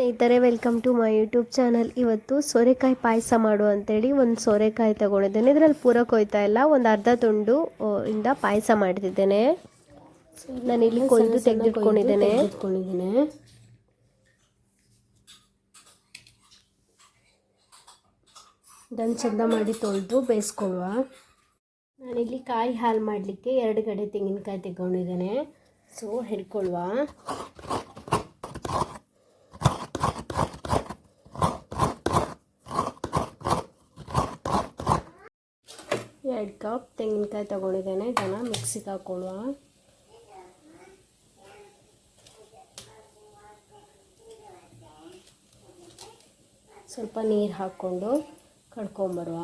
ಸ್ನೇಹಿತರೆ welcome to my YouTube channel ಇವತ್ತು ಸೋರೆಕಾಯಿ ಪಾಯಸ ಮಾಡು ಅಂತೇಳಿ ಒಂದು ಸೋರೆಕಾಯಿ ತಗೊಂಡಿದ್ದೇನೆ. ಇದರಲ್ಲಿ ಪೂರ ಕೊಯ್ತಾ ಇಲ್ಲ ಒಂದು ಅರ್ಧ ತುಂಡು ಇಂದ ಪಾಯಸ ಮಾಡ್ತಿದ್ದೇನೆ. ನಾನು ಇಲ್ಲಿ ಕೊಯ್ದು ತೆಗೆದಿಟ್ಕೊಂಡಿದ್ದೇನೆ. ಇಟ್ಕೊಂಡಿದ್ದೇನೆ ಇದನ್ನು ಚಂದ ಮಾಡಿ ತೊಳೆದು ಬೇಯಿಸ್ಕೊಳ್ಳುವ. ನಾನಿಲ್ಲಿ ಕಾಯಿ ಹಾಲು ಮಾಡಲಿಕ್ಕೆ ಎರಡು ಕಡೆ ತೆಂಗಿನಕಾಯಿ ತೆಗೊಂಡಿದ್ದೇನೆ ಸೊ ಹಿಡ್ಕೊಳ್ಳುವ ಎರಡು ಕಪ್ ತೆಂಗಿನಕಾಯಿ ತಗೊಂಡಿದ್ದೇನೆ. ಇದನ್ನು ಮಿಕ್ಸಿಗೆ ಹಾಕ್ಕೊಳ್ಳುವ ಸ್ವಲ್ಪ ನೀರು ಹಾಕ್ಕೊಂಡು ಕಡ್ಕೊಂಬರುವ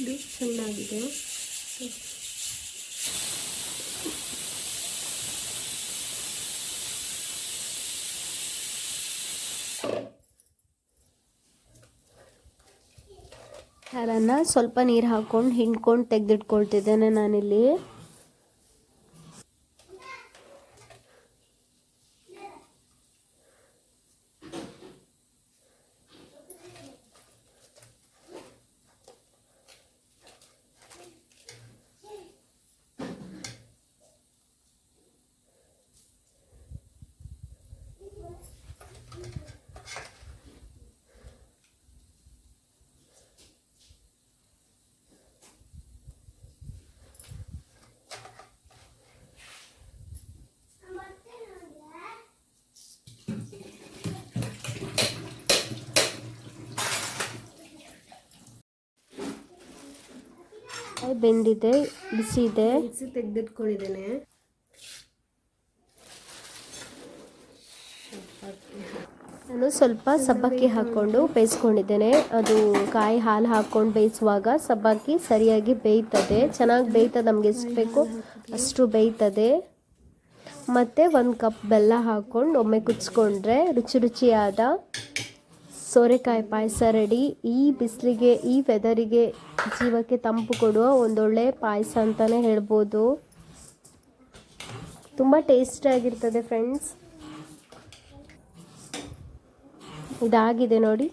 ಇದು ಚೆನ್ನಾಗಿದೆ. ಸ್ವಲ್ಪ ನೀರು ಹಾಕ್ಕೊಂಡು ಹಿಂಡ್ಕೊಂಡು ತೆಗೆದಿಟ್ಕೊಳ್ತಿದ್ದೇನೆ ನಾನಿಲ್ಲಿ. ಬೆಂದಿದೆ ಬಿಸಿ ಇದೆ. ಬಿಸಿ ತೆಗೆದಿಟ್ಕೊಂಡಿದ್ದೇನೆ. ನಾನು ಸ್ವಲ್ಪ ಸಬ್ಬಕ್ಕಿ ಹಾಕ್ಕೊಂಡು ಬೇಯಿಸ್ಕೊಂಡಿದ್ದೇನೆ. ಅದು ಕಾಯಿ ಹಾಲು ಹಾಕ್ಕೊಂಡು ಬೇಯಿಸುವಾಗ ಸಬ್ಬಕ್ಕಿ ಸರಿಯಾಗಿ ಬೇಯ್ತದೆ. ಚೆನ್ನಾಗಿ ಬೇಯ್ತದೆ ನಮ್ಗೆ ಎಷ್ಟು ಬೇಕು ಅಷ್ಟು ಬೇಯ್ತದೆ. ಮತ್ತು ಒಂದು ಕಪ್ ಬೆಲ್ಲ ಹಾಕ್ಕೊಂಡು ಒಮ್ಮೆ ಕುದಿಸ್ಕೊಂಡ್ರೆ ರುಚಿ ರುಚಿಯಾದ ಸೋರೆಕಾಯಿ ಪಾಯಸ ರೆಡಿ. ಈ ಬಿಸಿಲಿಗೆ, ಈ ವೆದರಿಗೆ ಜೀವಕ್ಕೆ ತಂಪು ಕೊಡುವ ಒಂದೊಳ್ಳೆ ಪಾಯಸ ಅಂತಲೇ ಹೇಳ್ಬೋದು. ತುಂಬ ಟೇಸ್ಟಿಯಾಗಿರ್ತದೆ ಫ್ರೆಂಡ್ಸ್. ಇದಾಗಿದೆ ನೋಡಿ.